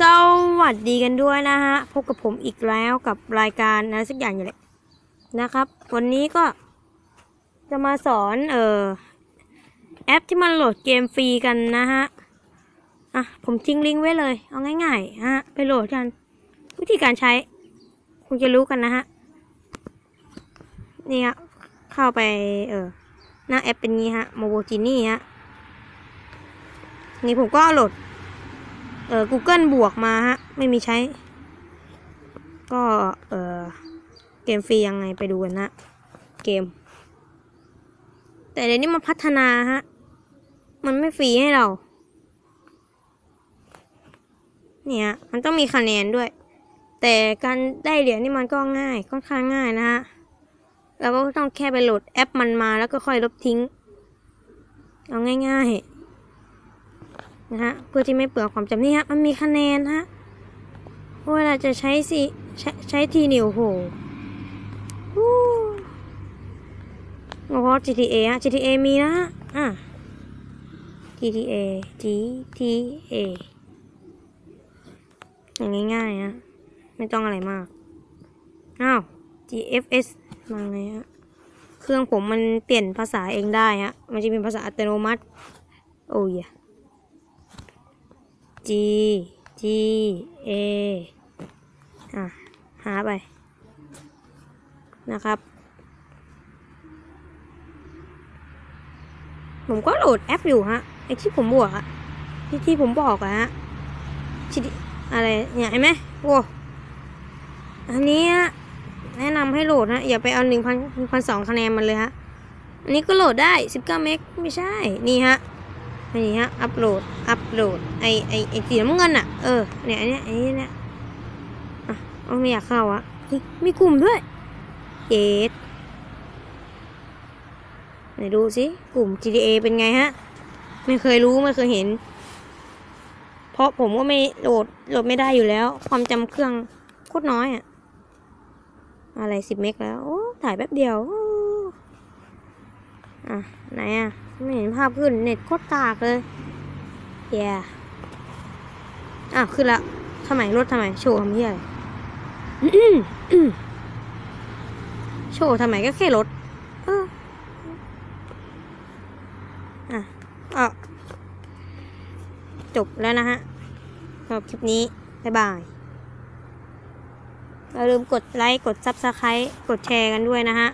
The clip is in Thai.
สวัสดีกันด้วยนะฮะ พบกับผมอีกแล้วกับรายการอะสักอย่างอยู่แหละนะครับ วันนี้ก็จะมาสอนเอ่อแอปที่มันโหลดเกมฟรีกันนะฮะ อะ ผมทิ้งลิงก์ไว้เลย เอาง่ายๆฮะ ไปโหลดกัน วิธีการใช้คุณจะรู้กันนะฮะ นี่ฮะเข้าไปเออหน้าแอปเป็นงี้ฮะโมโบจินี่ฮะ นี่ผมก็โหลด ออ Google บวกมาฮะ ไม่มีใช้ ก็เออเกมฟรียังไงไปดูกันนะ เกม แต่เดี๋ยวนี้มันพัฒนาฮะ มันไม่ฟรีให้เรา เนี่ย มันต้องมีคะแนนด้วย แต่การได้เหรียญนี่มันก็ง่าย ค่อนข้างง่ายนะฮะเราก็ต้องแค่ไปโหลดแอปมันมาแล้วก็ค่อยลบทิ้ง เอาง่าย ๆ นะฮะเพื่อที่ไม่เปลืองความจำนี่ฮะมันมีคะแนนฮะเวลาจะใช้สิใช้ใช้ทีนิ้วโหฮู้เฉพาะ GTA ฮะ GTA มีนะฮะอะ GTA GTA อย่างง่ายๆฮะไม่ต้องอะไรมาก อ้าว GFS มาไงฮะ เครื่องผมมันเปลี่ยนภาษาเองได้ฮะ มันจะเป็นภาษาอัตโนมัติ โอ้ย G G A อะ หาไป นะครับ ผมก็โหลดแอปอยู่ฮะ ไอที่ผมบวกอะที่ที่ผมบอกอะฮะที่อะไร เนี่ยเห็นไหมโว้อันนี้แนะนำให้โหลดฮะอย่าไปเอาหนึ่งพันพันสองคะแนนมันเลยฮะ อันนี้ก็โหลดได้สิบเก้าเมกไม่ใช่ นี่ฮะ อันนี้ฮะ อัปโหลด อัปโหลด ไอไอไอสีน้ำเงินอะ เออ เนี่ย อันเนี้ยอันนี้เนี่ยอะเอาไม่อยากเข้าอะเฮ้ยมีกลุ่มด้วยเจ็ดไหนดูสิกลุ่ม GTA เป็นไงฮะ ไม่เคยรู้ ไม่เคยเห็น เพราะผมก็ไม่โหลด โหลดไม่ได้อยู่แล้ว ความจำเครื่องโคตรน้อยอะ อะไรสิบเมกแล้ว โอ้ ถ่ายแป๊บเดียวโอะ ไหนอะ ไม่เห็นภาพขึ้น เน็ตโคตรกากเลยแย่อ้าวขึ้นละทำไมรถทำไม โชว์ทำเพี้ยอะไรโชว์ทำไมก็แค่รถเอออะจบแล้วนะฮะสำหรับคลิปนี้ บ๊ายบายอย่าลืมกดไลค์ กดซับสไครต์กดแชร์กันด้วยนะฮะ